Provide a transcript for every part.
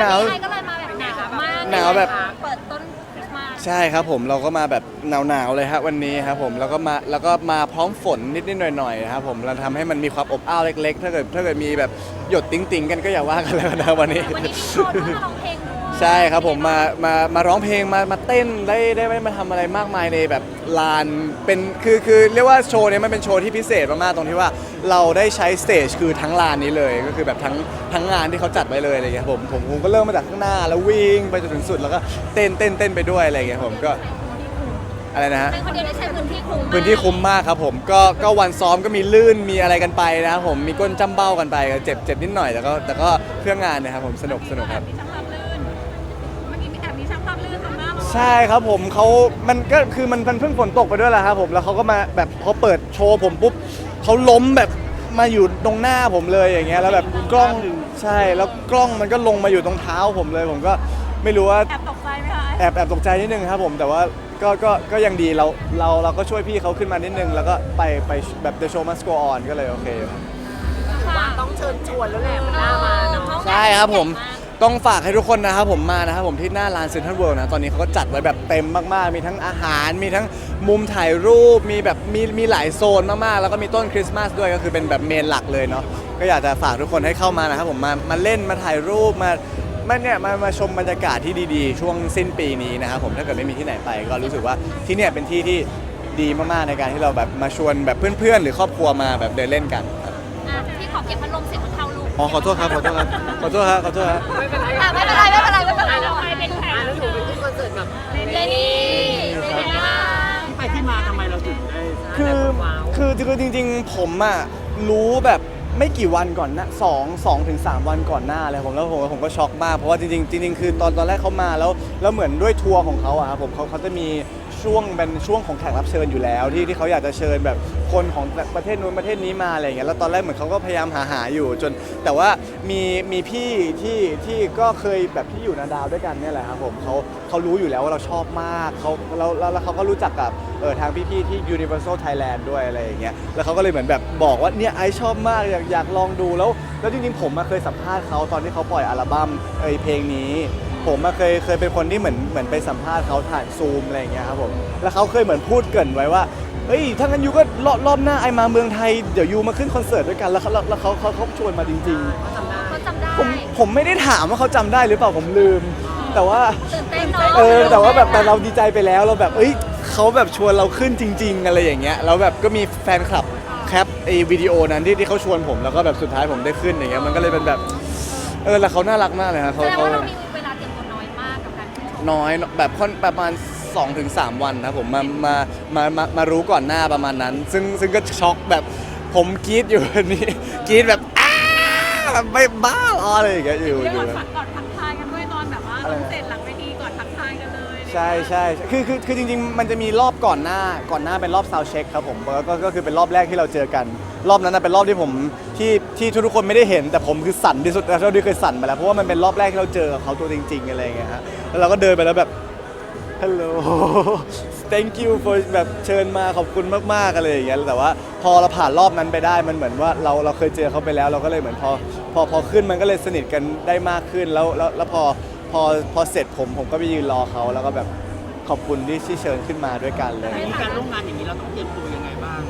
หนาว วันนี้ไอก็เลยมาแบบหนาวมากหนาวแบบ เปิดต้นคริสต์มาสใช่ครับผมเราก็มาแบบหนาวๆเลยฮะวันนี้ครับผมแล้วก็มาแล้วก็มาพร้อมฝนนิดๆหน่อยๆครับผมเราทำให้มันมีความอบอ้าวเล็ก ๆ ถ้าเกิดถ้าเกิดมีแบบหยดติ๊งๆ กันก็อย่าว่ากันแล้วนะวันนี้ วันนี้มีโชว์ด้วยมาร้องเพลงด้วย ใช่ครับผมมามามาร้องเพลงมามาเต้นได้ได้ได้มาทำอะไรมากมายในแบบลานเป็นคือคือเรียกว่าโชว์เนี้ยมันเป็นโชว์ที่พิเศษมากๆตรงที่ว่าเราได้ใช้สเตจคือทั้งลานนี้เลยก็คือแบบทั้งทั้งงานที่เขาจัดไว้เลยอะไรเงี้ยครับผมผมผมก็เริ่มมาจากข้างหน้าแล้ววิ่งไปจนถึงสุดแล้วก็เต้นเต้นเต้นไปด้วยอะไรเงี้ยผมก็อะไรนะฮะ เป็นคนเดียวที่ใช้พื้นที่คุ้มมากพื้นที่คุ้มมากครับผมก็ก็วันซ้อมก็มีลื่นมีอะไรกันไปนะครับผมมีก้นจ้ำเบ้ากันไปเจ็บเจ็บนิดหน่อยแต่ก็แต่ก็เพื่องานนะครับผมสนุกสนุกครับ มีช่าง ใช่ครับผมเขามันก็คือมันมันเพิ่งฝนตกไปด้วยแหละครับผมแล้วเขาก็มาแบบพอเปิดโชว์ผมปุ๊บเขาล้มแบบมาอยู่ตรงหน้าผมเลยอย่างเงี้ยแล้วแบบกล้องใช่แล้วกล้องมันก็ลงมาอยู่ตรงเท้าผมเลย ผมก็ไม่รู้ว่าแอบตกใจไหมคะแอบแอบตกใจนิดนึงครับผมแต่ว่าก็ก็ก็ยังดีเราเราเราก็ช่วยพี่เขาขึ้นมานิดนึง แล้วก็ไปไปแบบ the show must go on ก็เลยโอเคครับ ว่าต้องเชิญชวนแล้วแหละมันน่ามาเนาะ ใช่ครับผม ต้องฝากให้ทุกคนนะครับผมมานะครับผมที่หน้าร้านเซ็นทรัลเวิลด์นะตอนนี้เขาก็จัดไว้แบบเต็มมากๆ มีทั้งอาหารมีทั้งมุมถ่ายรูปมีแบบมีมีหลายโซนมากๆ แล้วก็มีต้นคริสต์มาสด้วยก็คือเป็นแบบเมนหลักเลยเนาะก็อยากจะฝากทุกคนให้เข้ามานะครับผมมามาเล่นมาถ่ายรูปมามาเนี่ยมามาชมบรรยากาศที่ดีๆ ช่วงสิ้นปีนี้นะครับผมถ้าเกิดไม่มีที่ไหนไป ก็รู้สึกว่าที่เนี่ยเป็นที่ที่ดีมากๆในการที่เราแบบมาชวนแบบเพื่อนๆ หรือครอบครัวมาแบบเดินเล่นกันครับ อะพี่ขอเก็บพัดลมเสียงมันเข้าลู อ๋อขอโทษครับขอโทษครับขอโทษครับขอโทษครับไม่เป็นไรอะไม่เป็นไรไม่เป็นไรไม่เป็นไรแล้วใครเป็นแขกแล้วหนูเป็นที่คอนเสิร์ตแบบเจนี่เจนี่นะที่ไปที่มาทำไมเราถึงได้คือคือคือจริง ๆ ผมอะรู้แบบไม่กี่วันก่อนหนะสองสองถึงสามวันก่อนหน้าเลยผมแล้วผมผมก็ช็อกมากเพราะว่าจริงๆจริงๆคือตอนตอนแรกเขามาแล้วแล้วเหมือนด้วยทัวร์ของเขาอะครับผมเขาเขาจะมี ช่วงเป็นช่วงของแขกรับเชิญอยู่แล้วที่ที่เขาอยากจะเชิญแบบคนของประเทศนู้นประเทศนี้มาอะไรอย่างเงี้ยแล้วตอนแรกเหมือนเขาก็พยายามหาหาอยู่จน แต่ว่ามีมีพี่ที่ที่ก็เคยแบบที่อยู่นาดาวด้วยกันเนี่ยแหละครับผมเขาเขารู้อยู่แล้วว่าเราชอบมากเขาแล้วแล้วเขาก็รู้จักกับเออทางพี่ๆที่ Universal Thailand ด้วยอะไรอย่างเงี้ยแล้วเขาก็เลยเหมือนแบบบอกว่าเนี่ยไอชอบมากอยากอยากลองดูแล้ว แล้วจริงๆผมมาเคยสัมภาษณ์เขาตอนที่เขาปล่อยอัลบั้มเอเพลงนี้ ผมมาเคยเคยเป็นคนที่เหมือนเหมือนไปสัมภาษณ์เขาผ่านซูมอะไรอย่างเงี้ยครับผมแล้วเขาเคยเหมือนพูดเกรินไว้ว่าเฮ้ยถ้างั้นยูก็รอบรอบหน้าไอมาเมืองไทยเดี๋ยวยูมาขึ้นคอนเสิร์ตด้วยกันแล้วเขาแล้วเขาเขาเขาชวนมาจริงๆเขาจำได้ผมผมไม่ได้ถามว่าเขาจำได้หรือเปล่าผมลืม แต่ว่า ตื่นเต้นเนาะเออแต่ว่าแบบแต่เราดีใจไปแล้วเราแบบเอ้ยเขาแบบชวนเราขึ้นจริง ๆ อะไรอย่างเงี้ยแล้วแบบก็มีแฟนคลับแคปไอวิดีโอนั้นที่ที่เขาชวนผมแล้วก็แบบสุดท้ายผมได้ขึ้นอย่างเงี้ยมันก็เลยเป็นแบบเออแล้วเขาน่ารักมากเลยครับแสเขาดงเขาว่าเรามี นชมน้อยแบบค่อนประมาณ 2-3ถึงวันนะผมมามามามามารู้ก่อนหน้าประมาณนั้น ซึ่งซึ่งก็ช็อกแบบผมกรี๊ดอยู่นี่กรี๊ดแบบอ้าแบบไม่บ้าหรออะไรอย่างเงี้ยอยู่เรียกอยู่ ว่าฝันก่อนทักทายกันด้วยตอนแบบว่าอะไรลนะงเสร็จหลังเวทีก่อนทักทายกันเลยใช่ใช่คือคือคือจริง ๆ มันจะมีรอบก่อนหน้าก่อนหน้าเป็นรอบซาวเช็คครับผมก็ก็ก็คือเป็นรอบแรกที่เราเจอกัน รอบนั้นนะเป็นรอบที่ผมที่ที่ทุกคนไม่ได้เห็น แต่ผมคือสั่นที่สุดแล้วเท่าที่เคยสั่นมาแล้วเพราะว่ามันเป็นรอบแรกที่เราเจอกับเขาตัวจริงๆอะไรอย่างเงี้ยฮะแล้วเราก็เดินไปแล้วแบบฮัลโหล thank you for แบบเชิญมาขอบคุณมากๆอะไรอย่างเงี้ยแต่ว่าพอเราผ่านรอบนั้นไปได้มันเหมือนว่าเราเราเคยเจอเขาไปแล้ว เราก็เลยเหมือนพอพอพอขึ้นมันก็เลยสนิทกันได้มากขึ้นแล้วแล้วแล้วพอพอพอเสร็จผมผมก็ไปยืนรอเขาแล้วก็แบบขอบคุณที่ที่เชิญขึ้นมาด้วยกันเลยการร่วมงานอย่างนี้เราต้องเตรียมตัวยังไงบ้าง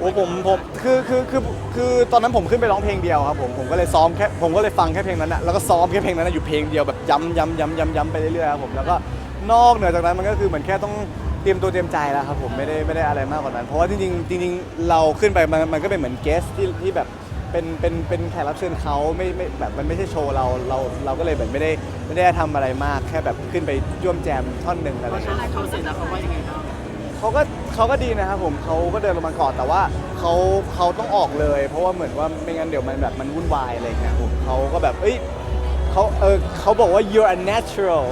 โอ้ผมผมคือคือคือคือตอนนั้นผมขึ้นไปร้องเพลงเดียวครับผมผมก็เลยซ้อมแค่ผมก็เลยฟังแค่เพลงนั้นนะแล้วก็ซ้อมแค่เพลงนั้นนะอยู่เพลงเดียวแบบย้ำย้ำย้ำย้ำย้ำไปเรื่อยๆครับผมแล้วก็นอกเหนือจากนั้นมันก็คือเหมือนแค่ต้องเตรียมตัวเตรียมใจแล้วครับผมไม่ได้ไม่ได้อะไรมากกว่านั้น เพราะว่าจริงๆจริงๆเราขึ้นไปมันมันก็เป็นเหมือนเกสที่ที่แบบเป็นเป็นเป็นแขกรับเชิญเขาไม่ไม่แบบมันไม่ใช่โชว์เราเราเราก็เลยแบบไม่ได้ไม่ได้ทำอะไรมากแค่แบบขึ้นไปร่วมแจมท่อนหนึ่งอะไรอย่างเงี้ย เขาเสร็จแล้วเขาว่ายังไงบ้าง เขาก็เขาก็ดีนะครับผมเขาก็เดินลงมาก่อนแต่ว่าเขาเขาต้องออกเลย เพราะว่าเหมือนว่าไม่งั้นเดี๋ยวมันแบบมันวุ่นวายอะไรอย่างเงี้ยผมเขาก็แบบเอ้ยเขาเออเขาบอกว่า you're a natural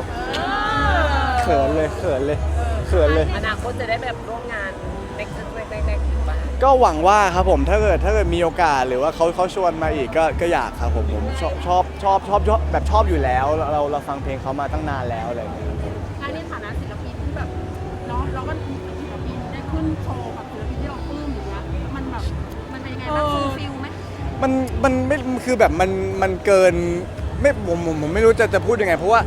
เขินเลยเขินเลยเขินเลย อนาคตจะได้แบบร่วมงานเล็กๆเล็กๆบ้างก็หวังว่าครับผมถ้าเกิดถ้าเกิดมีโอกาสหรือว่าเขาเขาชวนมาอีกก็ก็อยากครับผมผมชอบชอบชอบชอบชอบแบบชอบอยู่แล้ว เราเราฟังเพลงเขามาตั้งนานแล้วอะไรอย่างเงี้ย มันมันไม่คือแบบมันมันเกินไม่ผมผมผมไม่รู้จะจะพูดยังไง เพราะว่า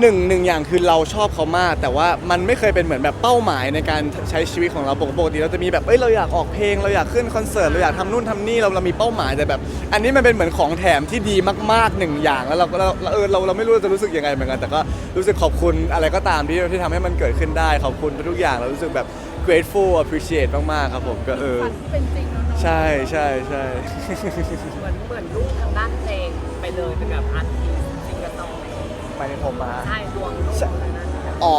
หนึ่งหนึ่งอย่างคือเราชอบเขามาก แต่ว่ามันไม่เคยเป็นเหมือนแบบเป้าหมายในการใช้ชีวิตของเราปกติเราจะมีแบบเอ้ยเราอยากออกเพลง เราอยากขึ้นคอนเสิร์ตเราอยากทำนู่นทำนี่เราเรามีเป้าหมายแต่แบบ อันนี้มันเป็นเหมือนของแถมที่ดีมากๆหนึ่งอย่างแล้วเราก็เราเราเออเราเราไม่รู้จะรู้สึกยังไงเหมือนกัน แต่ก็รู้สึกขอบคุณอะไรก็ตามที่ที่ทำให้มันเกิดขึ้นได้ขอบคุณทุกอย่างเรารู้สึกแบบ grateful appreciate มากๆครับผมก็เออ ฝันที่เป็นจริงเนาะ ใช่ใช่ใช่เหมือนเหมือนลูกทางด้านเพลงไปเลยเป็นแบบอาร์ติสซิงเกิลต้องไปในผมมา ใช่ดวงลูกทางนั้นอ๋อ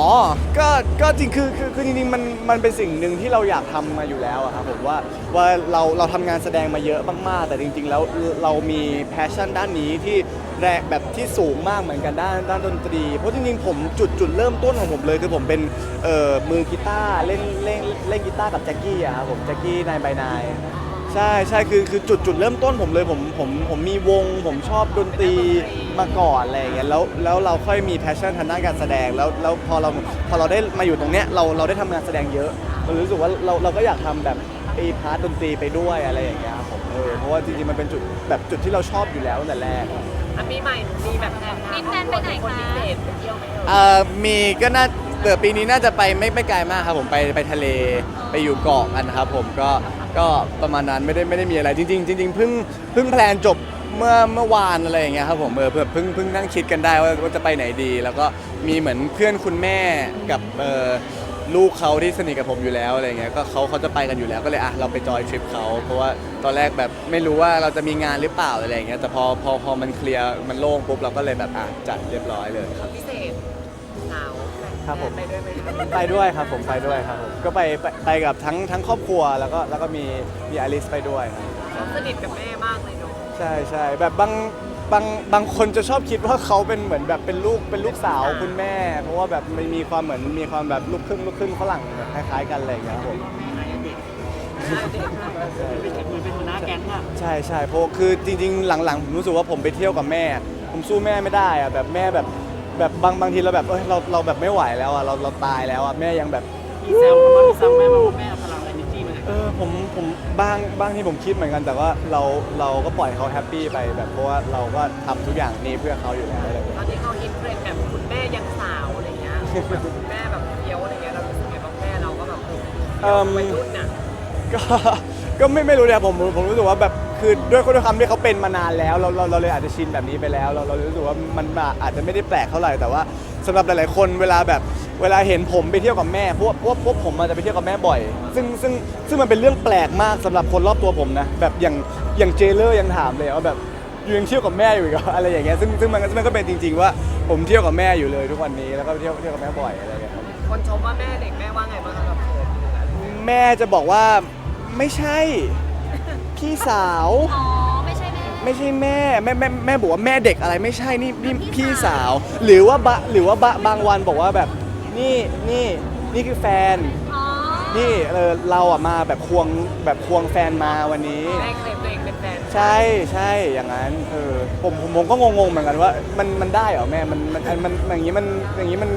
ก็ ก็จริง คือ คือ คือจริงๆ มัน มันเป็นสิ่งหนึ่งที่เราอยากทำมาอยู่แล้วอะครับผมว่า ว่าเรา เราทำงานแสดงมาเยอะมากๆ แต่จริง ๆ แล้วเรามีแพชชั่นด้านนี้ที่แรงแบบที่สูงมากเหมือนกันด้านด้านดนตรี เพราะจริงๆ ผมจุดจุดเริ่มต้นของผมเลยคือผมเป็น เอ่อ มือกีตาร์เล่นเล่นเล่นกีตาร์กับแจ็คกี้อะครับผม แจ็คกี้นายบายนาย ใช่ใช่คือคือจุดจุดเริ่มต้นผมเลยผมผมผมมีวง ผมชอบดนตรีมาก่อนอะไรอย่างเงี้ยแล้วแล้วเราค่อยมีแพชชั่นทางด้านการแสดงแล้วแล้วพอเราพอเราได้มาอยู่ตรงเนี้ยเราเราได้ทำงานแสดงเยอะเรารู้สึกว่าเราเราก็อยากทำแบบไอ้พาร์ทดนตรีไปด้วยอะไรอย่างเงี้ยครับผมเออเพราะว่าจริงๆมันเป็นจุดแบบจุดที่เราชอบอยู่แล้วตั้งแต่แรก อันปีใหม่มีแบบแพลนมีแพลนไปไหนคะคนพิเศษไปเที่ยวไหมเอ่ยเอ่อมีก็น่าเดี๋ยวปีนี้น่าจะไปไม่ไม่ไกลมากครับผมไปไปทะเลไปอยู่เกาะกันครับผมก็ ก็ประมาณนั้นไม่ได้ไม่ได้มีอะไรจริงๆจริงๆเพิ่งเพิ่งแพลนจบเมื่อเมื่อวานอะไรอย่างเงี้ยครับผมเออเพื่อเพิ่งเพิ่งนั่งคิดกันได้ว่าว่าจะไปไหนดี แล้วก็มีเหมือนเพื่อนคุณแม่กับเออลูกเขาที่สนิทกับผมอยู่แล้วอะไรเงี้ยก็เขาเขาจะไปกันอยู่แล้วก็เลยอะเราไปจอยทริปเขาเพราะว่าตอนแรกแบบไม่รู้ว่าเราจะมีงานหรือเปล่าอะไรอย่างเงี้ยแต่พอพอพอมันเคลียร์มันโล่งปุ๊บเราก็เลยแบบอะจัดเรียบร้อยเลยครับ พิเศษ สาวครับผม ไปด้วยไหมคะไปด้วยครับผมไปด้วยครับผมก็ไปไปไปกับทั้งทั้งครอบครัวแล้วก็แล้วก็มีมีอลิสไปด้วยครับเขาสนิทกับแม่มากเลยเนาะใช่ใช่แบบบางบางบางคนจะชอบคิดว่าเขาเป็นเหมือนแบบเป็นลูกเป็นลูกสาวคุณแม่ เพราะว่าแบบมันมีความเหมือนมีความแบบลูกครึ่งลูกครึ่งฝรั่งแบบคล้ายๆกันอะไรอย่างเงี้ยครับผม เป็นมือเป็นหัวหน้าแก๊งอะใช่ใช่เพราะคือจริงๆ หลังๆ ผมรู้สึกว่าผมไปเที่ยวกับแม่ ผมสู้แม่ไม่ได้อะแบบแม่แบบ แบบบางบางทีเราแบบเอ้ยเราเราแบบไม่ไหวแล้วอะเราเราตายแล้วอะแม่ยังแบบ มีแซวเขามามีแซวแม่มาว่าแม่เอาพลังเอเนจีมาจากไหนเออผมผมบางบางที่ผมคิดเหมือนกัน แต่ว่าเราเราก็ปล่อยเขาแฮปปี้ไปแบบเพราะว่าเราก็ทำทุกอย่างนี้เพื่อเขาอยู่แล้วอะไรอย่างเงี้ยตอนนี้เขาฮิตเทรนด์แบบคุณแม่ยังสาวอะไรเงี้ยแบบคุณแม่แบบเฟี้ยวอะไรเงี้ยเรารู้สึกไงบ้างแม่เราก็แบบเอิ่มวัยรุ่นน่ะก็ ก็ไม่ไม่รู้เลยผมผมรู้สึกว่าแบบ คือด้วยด้วยคำที่เขาเป็นมานานแล้ว เราเราเราเลยอาจจะชินแบบนี้ไปแล้ว เราเรารู้สึกว่ามันอาจจะไม่ได้แปลกเท่าไหร่แต่ว่าสำหรับหลาย ๆ คนเวลาแบบเวลาเห็นผมไปเที่ยวกับแม่เพราะว่าเพราะว่าเพราะผมอาจจะไปเที่ยวกับแม่บ่อย ซึ่งซึ่งซึ่งมันเป็นเรื่องแปลกมากสำหรับคนรอบตัวผมนะแบบอย่างอย่างเจเลอร์ยังถามเลยว่าแบบอยู่ยังเที่ยวกับแม่อยู่อีกเหรออะไรอย่างเงี้ยซึ่งซึ่งมันก็มันก็เป็นจริง ๆ ว่าผมเที่ยวกับแม่อยู่เลยทุกวันนี้แล้วก็เที่ยวเที่ยวกับแม่บ่อยอะไรอย่างเงี้ยครับคนชมว่าแม่เด็กแม่ว่าไงบ้างคะแบบเขินหรืออะไรแม่จะบอกว่าไม่ใช่ พี่สาว อ๋อ ไม่ใช่แม่ ไม่ใช่แม่แม่แม่แม่บอกว่าแม่เด็กอะไรไม่ใช่นี่นี่พี่พี่สาสาววหรือว่าบะหรือว่าบะบางวันบอกว่าแบบนี่นี่นี่คือแฟน อ๋อนี่เออเราอะมาแบบควงแบบควงแฟนมาวันนี้แม่เคลมตัวเองเป็นแฟนใช่ใช่อย่างนั้นเออผมผมผมก็งงๆเหมือนกันว่า มันมันได้เหรอแม่มันมันมันมันอย่างนี้มันอย่างนี้มัน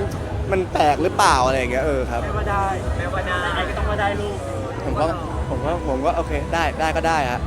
มันแปลกหรือเปล่าอะไรอย่างเงี้ยเออครับ แม่ว่าได้แม่ว่าได้ไอ้ก็ต้องว่าได้ลูกผมก็ ผมก็ผมก็โอเคได้ได้ก็ได้ฮะ